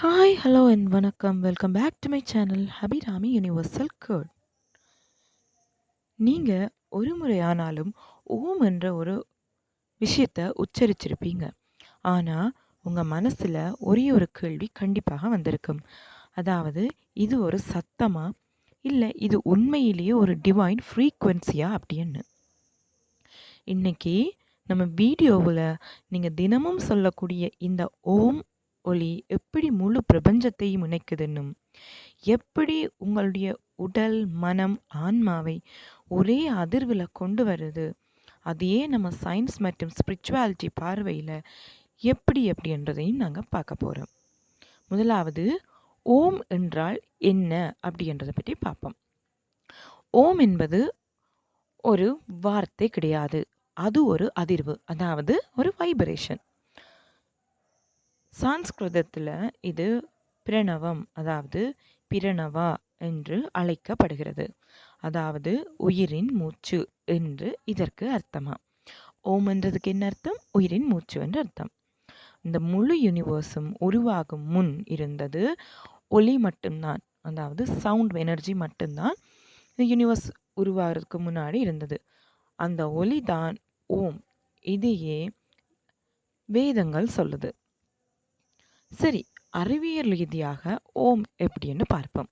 Hi hello and வணக்கம். Welcome back to my channel Abirami universal curd நீங்கள் ஒரு முறையானாலும் ஓம் என்ற ஒரு விஷயத்தை உச்சரிச்சிருப்பீங்க. ஆனால் உங்கள் மனசில் ஒரே ஒரு கேள்வி கண்டிப்பாக வந்திருக்கும். அதாவது இது ஒரு சத்தமா? இல்லை இது உண்மையிலேயே ஒரு டிவைன் ஃப்ரீக்குவென்சியா அப்படின்னு? இன்னைக்கு நம்ம வீடியோவில் நீங்கள் தினமும் சொல்லக்கூடிய இந்த ஓம் ஒளி எப்படி முழு பிரபஞ்சத்தையும் இணைக்குதுன்னும். எப்படி உங்களுடைய உடல் மனம் ஆன்மாவை ஒரே அதிர்வில் கொண்டு வருது. அதையே நம்ம சயின்ஸ் மற்றும் ஸ்பிரிச்சுவாலிட்டி பார்வையில் எப்படி அப்படின்றதையும் நாங்கள் பார்க்க போகிறோம் முதலாவது ஓம் என்றால் என்ன அப்படின்றத பற்றி பார்ப்போம். ஓம் என்பது ஒரு வார்த்தை கிடையாது. அது ஒரு அதிர்வு அதாவது ஒரு வைப்ரேஷன் சான்ஸ்கிருதத்தில் இது பிரணவம் அதாவது பிரணவா என்று அழைக்கப்படுகிறது. அதாவது உயிரின் மூச்சு என்று இதற்கு அர்த்தமா? ஓம்ன்றதுக்கு என்ன அர்த்தம்? உயிரின் மூச்சு என்று அர்த்தம். இந்த முழு யூனிவர்ஸும் உருவாகும் முன் இருந்தது ஒளி மட்டும்தான் அதாவது சவுண்ட் எனர்ஜி மட்டும்தான் இந்த யூனிவர்ஸ் உருவாகிறதுக்கு முன்னாடி இருந்தது. அந்த ஒளி தான் ஓம். இதையே வேதங்கள் சொல்லுது. சரி அறிவியல் ரீதியாக ஓம் எப்படின்னு பார்ப்போம்.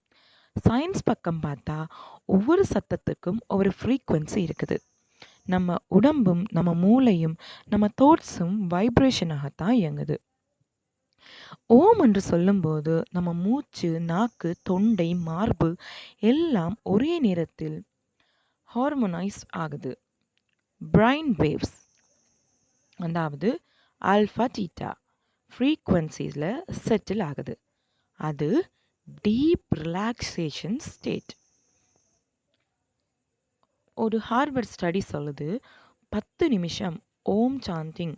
சயின்ஸ் பக்கம் பார்த்தா ஒவ்வொரு சத்தத்துக்கும் ஒரு ஃப்ரீக்குவென்சி இருக்குது. நம்ம உடம்பும் நம்ம மூளையும் நம்ம தோட்ஸும் வைப்ரேஷனாகத்தான் இயங்குது. ஓம் என்று சொல்லும்போது நம்ம மூச்சு நாக்கு தொண்டை மார்பு எல்லாம் ஒரே நேரத்தில் ஹார்மோனைஸ் ஆகுது. பிரைன் வேவ்ஸ் அதாவது ஆல்ஃபா டீட்டா ஃப்ரீக்குவன்சிஸில் செட்டில் ஆகுது. அது டீப் ரிலாக்ஸேஷன் ஸ்டேட் ஒரு ஹார்வர்ட் ஸ்டடி சொல்லுது பத்து நிமிஷம் ஓம் சாந்திங்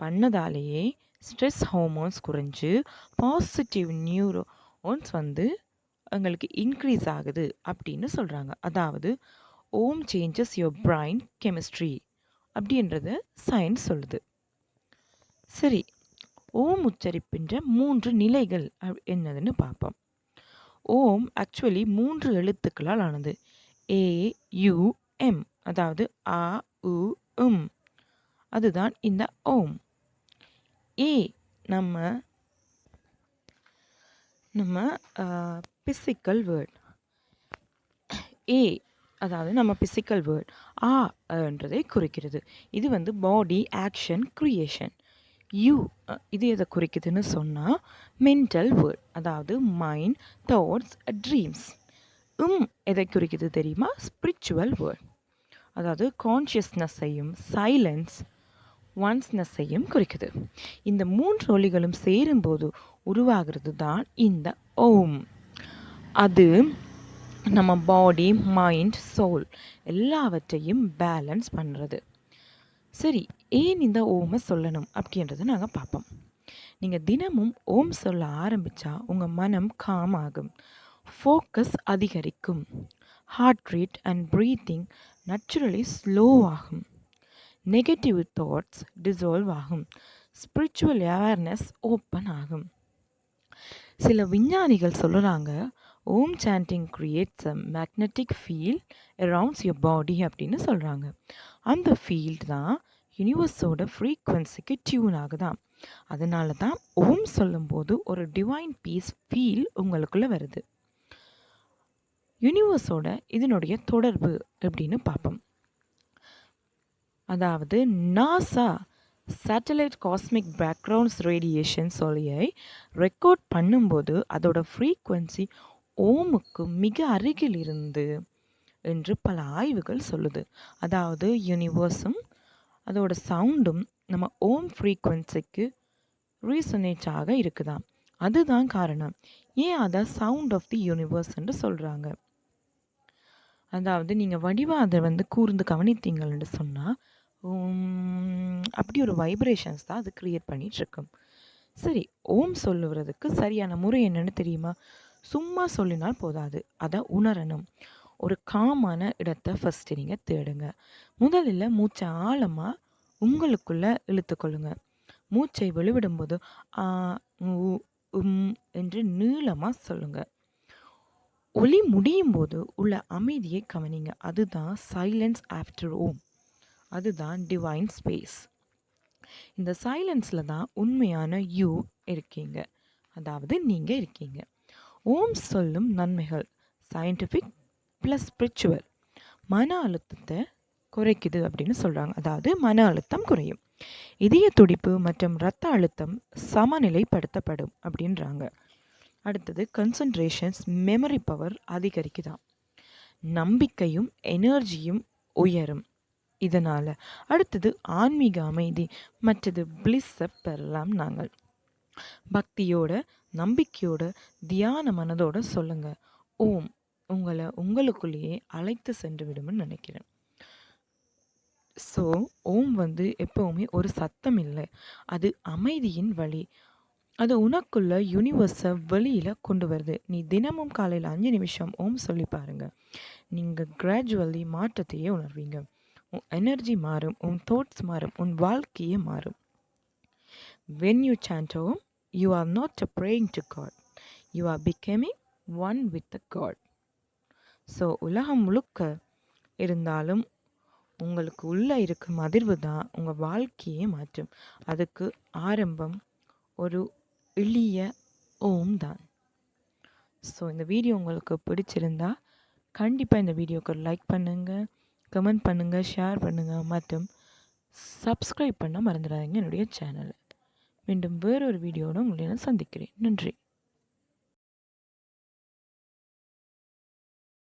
பண்ணதாலேயே ஸ்ட்ரெஸ் ஹார்மோன்ஸ் குறைஞ்சு பாசிட்டிவ் நியூரோன்ஸ் வந்து எங்களுக்கு இன்க்ரீஸ் ஆகுது அப்படின்னு சொல்கிறாங்க அதாவது Om changes your brain chemistry அப்படின்றத சயின்ஸ் சொல்லுது. சரி ஓம் உச்சரிப்பின்ற மூன்று நிலைகள் என்னதுன்னு பார்ப்போம் ஓம் ஆக்சுவலி மூன்று எழுத்துக்களால் ஆனது. ஏ யு எம் அதாவது ஆ உ உம். அதுதான் இந்த ஓம். ஏ நம்ம நம்ம பிசிக்கல் வேர்ட் ஏ அதாவது நம்ம பிசிக்கல் வேர்ட் ஆ என்றதை குறிக்கிறது. இது வந்து பாடி ஆக்ஷன் க்ரியேஷன் யூ இது எதை குறிக்குதுன்னு சொன்னால் மென்டல் வேர்ட் அதாவது மைண்ட் தாட்ஸ் ட்ரீம்ஸ் உம் எதை குறிக்குது தெரியுமா? ஸ்பிரிச்சுவல் வேர்ட் அதாவது கான்ஷியஸ்னஸ்ஸையும் சைலன்ஸ் ஒன்ஸ்னஸ்ஸையும் குறிக்குது. இந்த மூன்று ஒலிகளும் சேரும்போது உருவாகிறது தான் இந்த ஓம். அது நம்ம பாடி மைண்ட் சோல் எல்லாவற்றையும் பேலன்ஸ் பண்ணுறது சரி ஏன் இந்த ஓமை சொல்லணும் அப்படின்றத நாங்கள் பார்ப்போம். நீங்கள் தினமும் ஓம் சொல்ல ஆரம்பித்தா உங்கள் மனம் காம் ஆகும் ஃபோக்கஸ் அதிகரிக்கும். Heart rate and breathing naturally slow ஆகும். நெகட்டிவ் தாட்ஸ் டிசால்வ் ஆகும். ஸ்பிரிச்சுவல் அவேர்னஸ் ஓப்பன் ஆகும். சில விஞ்ஞானிகள் சொல்லுறாங்க Om chanting creates a magnetic field arounds your body அப்படின்னு சொல்கிறாங்க அந்த ஃபீல்டு தான் யூனிவர்ஸோட ஃப்ரீக்குவன்சிக்கு டியூன் ஆகுதான் அதனால தான் ஓம் சொல்லும்போது ஒரு டிவைன் பீஸ் ஃபீல் உங்களுக்குள்ளே வருது. யூனிவர்ஸோட இதனுடைய தொடர்பு அப்படின்னு பார்ப்போம். அதாவது NASA satellite cosmic backgrounds radiation சொல்லியை record பண்ணும்போது அதோட ஃப்ரீக்குவன்சி ஓமுக்கு மிக அருகில் இருந்து என்று பல ஆய்வுகள் சொல்லுது. அதாவது யூனிவர்ஸும் அதோட சவுண்டும் நம்ம ஓம் ஃப்ரீக்குவென்சிக்கு ரீசனேட்டாக இருக்குதாம் அதுதான் காரணம். ஏன் அதை சவுண்ட் ஆஃப் தி யூனிவர்ஸ்ன்று சொல்கிறாங்க அதாவது நீங்கள் வடிவாக அதை வந்து கூர்ந்து கவனித்தீங்கள்னு சொன்னால் அப்படி ஒரு வைப்ரேஷன்ஸ் தான் அது க்ரியேட் பண்ணிகிட்ருக்கும் சரி ஓம் சொல்லுறதுக்கு சரியான முறை என்னென்னு தெரியுமா? சும்மா சொல்லினால் போதாது. அதை உணரணும். ஒரு காமான இடத்த ஃபஸ்ட்டு நீங்கள் தேடுங்க. முதலில் மூச்சை ஆழமாக உங்களுக்குள்ளே இழுத்துக்கொள்ளுங்க. மூச்சை வெளிவிடும்போது ஆ உம் என்று நீளமாக சொல்லுங்கள் ஒலி முடியும் போது உள்ள அமைதியை கவனிங்க. அதுதான் சைலன்ஸ் ஆஃப்டர் ஓம் அதுதான் டிவைன் ஸ்பேஸ் இந்த சைலன்ஸில் தான் உண்மையான யூ இருக்கீங்க. அதாவது நீங்கள் இருக்கீங்க. ஓம் சொல்லும் நன்மைகள். சயின்டிஃபிக் ப்ளஸ் ஸ்பிரிச்சுவல் மன அழுத்தத்தை குறைக்குது அப்படின்னு சொல்கிறாங்க அதாவது மன அழுத்தம் குறையும். இதய துடிப்பு மற்றும் இரத்த அழுத்தம் சமநிலைப்படுத்தப்படும் அப்படின்றாங்க. அடுத்தது கன்சன்ட்ரேஷன்ஸ் மெமரி பவர் அதிகரிக்குதான் நம்பிக்கையும் எனர்ஜியும் உயரும். இதனால் அடுத்தது ஆன்மீக அமைதி மற்றது பிளிஸ்ஸை பெறலாம் நாங்கள். பக்தியோட நம்பிக்கையோட தியான மனதோட சொல்லுங்கள் ஓம் உங்களை உங்களுக்குள்ளேயே அழைத்து சென்று விடும்னு நினைக்கிறேன். ஸோ ஓம் வந்து எப்போவுமே ஒரு சத்தம் இல்லை. அது அமைதியின் வழி. அது உனக்குள்ள யூனிவர்ஸை வெளியில் கொண்டு வருது. நீ தினமும் காலையில் அஞ்சு நிமிஷம் ஓம் சொல்லி பாருங்கள் நீங்கள் கிராஜுவலி மாற்றத்தையே உணர்வீங்க. உன் எனர்ஜி மாறும் உன் தாட்ஸ் மாறும் உன் வாழ்க்கையே மாறும். When you chant Om you are not a praying to God you are becoming one with the God so உலகம் முழுக்க இருந்தாலும் உங்களுக்கு உள்ளே இருக்கும் அதிர்வு தான் உங்கள் வாழ்க்கையே மாற்றும். அதுக்கு ஆரம்பம் ஒரு எளிய ஓம் தான். ஸோ இந்த வீடியோ உங்களுக்கு பிடிச்சிருந்தா கண்டிப்பாக இந்த வீடியோக்கு லைக் பண்ணுங்கள் கமெண்ட் பண்ணுங்கள் ஷேர் பண்ணுங்கள் மற்றும் சப்ஸ்கிரைப் பண்ண மறந்துடாதீங்க என்னுடைய சேனலை மீண்டும் வேறொரு வீடியோட உங்களை நான் சந்திக்கிறேன். நன்றி.